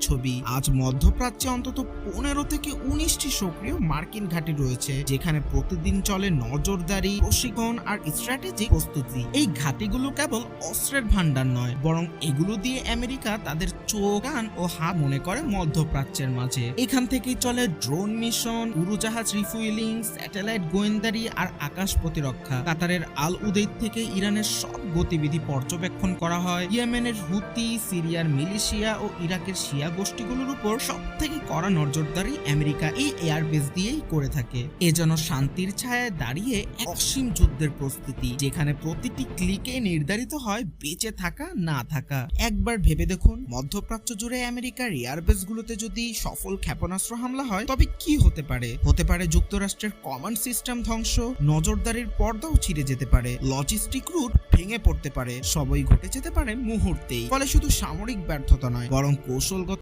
ছবি। আজ মধ্যপ্রাচ্যে অন্তত পনেরো থেকে উনিশটি সক্রিয় মার্কিন ঘাঁটি রয়েছে, যেখানে প্রতিদিন চলে নজরদারি, প্রশিক্ষণ আর স্ট্র্যাটেজিক প্রস্তুতি। এই ঘাঁটিগুলো কেবল অস্ত্রের ভান্ডার নয়, বরং এগুলো দিয়ে আমেরিকা তাদের চোখ, কান ও হাত মনে করে মধ্যপ্রাচ্যের মাঝে। এখান থেকেই চলে ড্রোন মিশন, উড়োজাহাজ রিফুয়েলিং স্যাটেলাইট গোয়েন্দারি আর আকাশ প্রতিরক্ষা। কাতারের আল উদেদ থেকে ইরানের সব গতিবিধি পর্যবেক্ষণ করা হয়। ইয়েমেনের হুতি, সিরিয়ার মিলিশিয়া ও ইরাকের শিয়া গোষ্ঠীগুলোর উপর সব থেকে কড়া নজরদারি আমেরিকা এই এয়ারবেস দিয়েই করে থাকে। এ শান্তির ছায়ায় দাঁড়িয়ে অসীম যুদ্ধের প্রস্তুতি, যেখানে প্রতিটি ক্লিকে নির্ধারিত হয় বেঁচে থাকা, না থাকা। একবার ভেবে দেখুন, মধ্যপ্রাচ্য জুড়ে আমেরিকার এয়ারবেস গুলোতে যদি সফল ক্ষেপণাস্ত্র হামলা হয়, তবে কি হতে পারে? হতে পারে যুক্তরাষ্ট্রের কমান্ড সিস্টেম ধ্বংস, নজরদারির পর্দাও ছিঁড়ে যেতে পারে, লজিস্টিক রুট ভেঙে পড়তে পারে, সবই ঘটে যেতে পারে মুহূর্তেই। ফলে শুধু সামরিক ব্যর্থতা নয়, বরং কৌশলগত